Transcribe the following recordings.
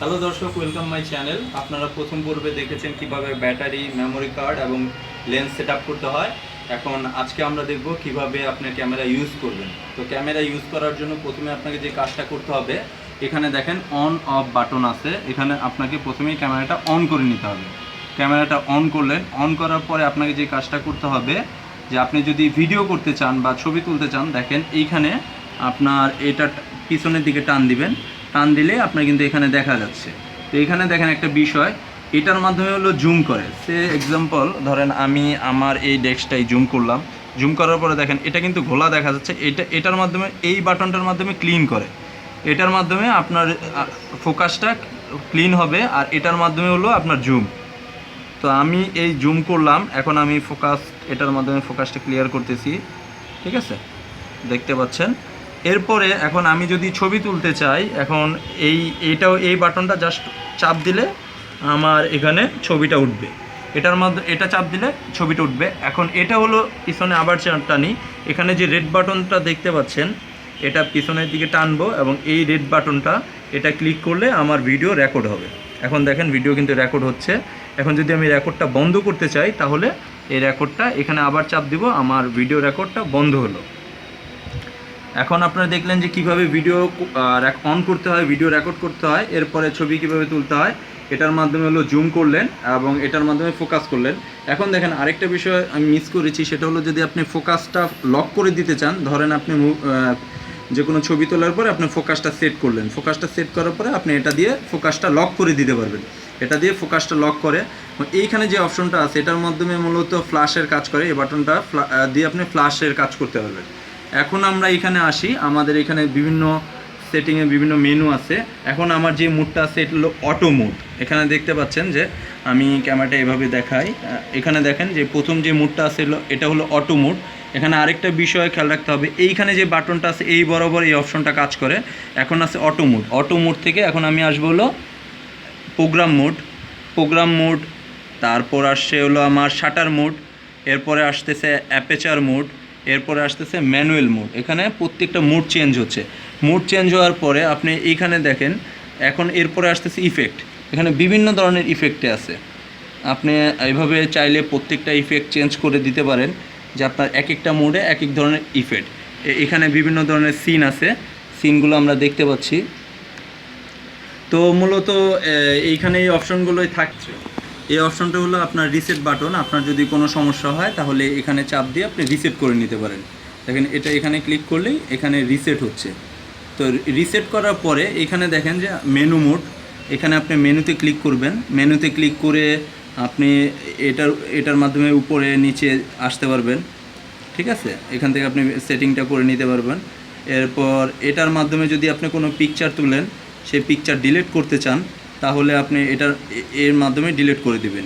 Hello দর্শক welcome my channel আপনারা প্রথম পর্বে দেখেছেন কীভাবে ব্যাটারি মেমোরি কার্ড এবং লেন্স সেট করতে হয়। এখন আজকে আমরা দেখব কীভাবে আপনি ক্যামেরা ইউজ করবেন। তো ক্যামেরা ইউজ করার জন্য প্রথমে আপনাকে যে কাজটা করতে হবে, এখানে দেখেন অন অফ বাটন আছে। এখানে আপনাকে প্রথমেই ক্যামেরাটা অন করে নিতে হবে। ক্যামেরাটা অন করলেন। অন করার পরে আপনাকে যে কাজটা করতে হবে, যে আপনি যদি ভিডিও করতে চান বা ছবি তুলতে চান, দেখেন এইখানে আপনার এটা পিছনের দিকে টান দিবেন। টান দিলে আপনার কিন্তু এখানে দেখা যাচ্ছে। তো এখানে দেখেন একটা বিষয়, এটার মাধ্যমে হলো জুম করে। সে এক্সাম্পল ধরেন আমি আমার এই ডেস্কটাই জুম করলাম। জুম করার পরে দেখেন, এটা কিন্তু ঘোলা দেখা যাচ্ছে। এটা, এটার মাধ্যমে, এই বাটনটার মাধ্যমে ক্লিন করে। এটার মাধ্যমে আপনার ফোকাসটা ক্লিন হবে আর এটার মাধ্যমে হলো আপনার জুম তো আমি এই জুম করলাম, এখন আমি ফোকাস এটার মাধ্যমে ফোকাসটা ক্লিয়ার করতেছি। ঠিক আছে? দেখতে পাচ্ছেন? এরপরে এখন আমি যদি ছবি তুলতে চাই, এখন এই, এইটাও, এই বাটনটা জাস্ট চাপ দিলে আমার এখানে ছবিটা উঠবে। এটার মধ্যে, এটা চাপ দিলে ছবিটা উঠবে। এখন এটা হলো পিছনে আবার টানি। এখানে যে রেড বাটনটা দেখতে পাচ্ছেন, এটা পিছনের দিকে টানবো এবং এই রেড বাটনটা, এটা ক্লিক করলে আমার ভিডিও রেকর্ড হবে। এখন দেখেন ভিডিও কিন্তু রেকর্ড হচ্ছে। এখন যদি আমি রেকর্ডটা বন্ধ করতে চাই, তাহলে এই রেকর্ডটা এখানে আবার চাপ দিব, আমার ভিডিও রেকর্ডটা বন্ধ হলো। এখন আপনারা দেখলেন যে কীভাবে ভিডিও অন করতে হয় ভিডিও রেকর্ড করতে হয়, এরপরে ছবি কীভাবে তুলতে হয়, এটার মাধ্যমে হলো জুম করলেন এবং এটার মাধ্যমে ফোকাস করলেন। এখন দেখেন আরেকটা বিষয় আমি মিস করেছি, সেটা হলো যদি আপনি ফোকাসটা লক করে দিতে চান, ধরেন আপনি যে কোনো ছবি তোলার পরে আপনি ফোকাসটা সেট করলেন। ফোকাসটা সেট করার পরে আপনি এটা দিয়ে ফোকাসটা লক করে দিতে পারবেন। এটা দিয়ে ফোকাসটা লক করে এইখানে যে অপশনটা আছে, এটার মাধ্যমে মূলত ফ্ল্যাশের কাজ করে, এই বাটনটা দিয়ে আপনি ফ্ল্যাশের কাজ করতে পারবেন। এখন আমরা এখানে আসি। আমাদের এখানে বিভিন্ন সেটিংয়ে বিভিন্ন মেনু আছে। এখন আমার যে মুডটা আছে, এটা হলো অটো মুড এখানে দেখতে পাচ্ছেন যে আমি ক্যামেরাটা এভাবে দেখাই। এখানে দেখেন যে প্রথম যে মুডটা আছে এটা হলো অটো মুড এখানে আরেকটা বিষয় খেয়াল রাখতে হবে। এইখানে যে বাটনটা আছে, এই বরাবর এই অপশনটা কাজ করে। এখন আছে অটো মুড অটো মুড থেকে এখন আমি আসব হলো প্রোগ্রাম মোড প্রোগ্রাম মোড তারপর আসছে হলো আমার শাটার মোড এরপরে আসতেছে অ্যাপেচার মোড এরপরে আসতেছে ম্যানুয়াল মোড। এখানে প্রত্যেকটা মোড চেঞ্জ হচ্ছে। মোড চেঞ্জ হওয়ার পরে আপনি এইখানে দেখেন, এখন এরপরে আসতেছে ইফেক্ট। এখানে বিভিন্ন ধরনের ইফেক্টে আছে। আপনি এইভাবে চাইলে প্রত্যেকটা ইফেক্ট চেঞ্জ করে দিতে পারেন যে আপনার এক একটা মোডে এক এক ধরনের ইফেক্ট। এখানে বিভিন্ন ধরনের সিন আছে। সিনগুলো আমরা দেখতে পাচ্ছি। তো মূলত এইখানে এই অপশনগুলোই থাকছে। এই অপশনটা হলো আপনার রিসেট বাটন আপনার যদি কোনো সমস্যা হয়, তাহলে এখানে চাপ দিয়ে আপনি রিসেট করে নিতে পারেন। দেখেন, এটা এখানে ক্লিক করলেই এখানে রিসেট হচ্ছে। তো রিসেট করার পরে এখানে দেখেন যে মেনু মোড এখানে আপনি মেনুতে ক্লিক করবেন। মেনুতে ক্লিক করে আপনি এটার এটার মাধ্যমে উপরে, নিচে আসতে পারবেন। ঠিক আছে? এখান থেকে আপনি সেটিংটা করে নিতে পারবেন। এরপর এটার মাধ্যমে যদি আপনি কোনো পিকচার তুলেন, সেই পিকচার ডিলিট করতে চান তাহলে আপনি এটার এর মাধ্যমে ডিলিট করে দিবেন।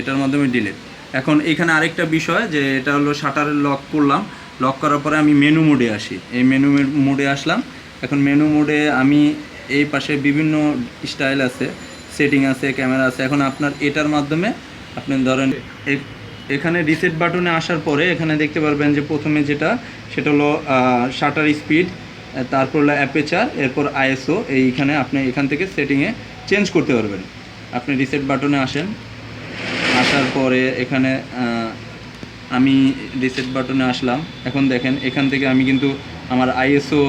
এটার মাধ্যমে ডিলিট এখন এখানে আরেকটা বিষয় যে এটা হলো শাটার লক করলাম। লক করার পরে আমি মেনু মোডে আসি। এই মেনু মোডে আসলাম। এখন মেনু মোডে আমি এই পাশে বিভিন্ন স্টাইল আছে। সেটিং আছে ক্যামেরা আছে। এখন আপনার এটার মাধ্যমে আপনি ধরেন এখানে রিসেট বাটনে আসার পরে এখানে দেখতে পারবেন যে প্রথমে যেটা, সেটা হলো শাটার স্পিড তারপর হলো অ্যাপেচার এরপর আইএসও এইখানে আপনি এখান থেকে সেটিংয়ে চেঞ্জ করতে পারবেন। আপনি রিসেট বাটনে আসেন। আসার পরে এখানে আমি রিসেট বাটনে আসলাম। এখন দেখেন এখান থেকে আমি কিন্তু আমার আইএসও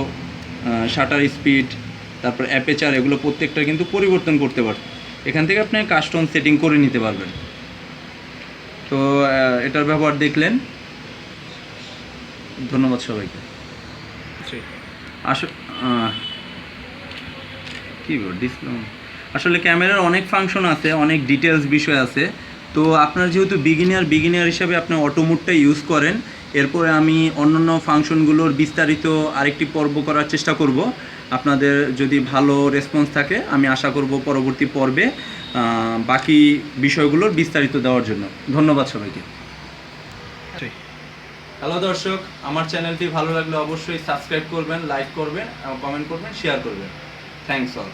শাটার স্পিড তারপর অ্যাপেচার এগুলো প্রত্যেকটা কিন্তু পরিবর্তন করতে পারবেন এখান থেকে আপনি কাস্টম সেটিং করে নিতে পারবেন। তো এটার ব্যবহার দেখলেন। ধন্যবাদ সবাইকে। আসলে কী ডিসপ্লে আসলে ক্যামেরার অনেক ফাংশন আছে অনেক ডিটেলস বিষয় আছে। তো আপনার যেহেতু বিগিনিয়ার বিগিনার হিসাবে আপনি অটোমোডটা ইউজ করেন এরপরে আমি অন্যান্য ফাংশনগুলোর বিস্তারিত আরেকটি পর্ব করার চেষ্টা করব। আপনাদের যদি ভালো রেসপন্স থাকে আমি আশা করব পরবর্তী পর্বে বাকি বিষয়গুলোর বিস্তারিত দেওয়ার জন্য। ধন্যবাদ সবাইকে। হ্যালো দর্শক আমার চ্যানেলটি ভালো লাগলে অবশ্যই সাবস্ক্রাইব করবেন লাইক করবেন কমেন্ট করবেন শেয়ার করবেন। Thanks all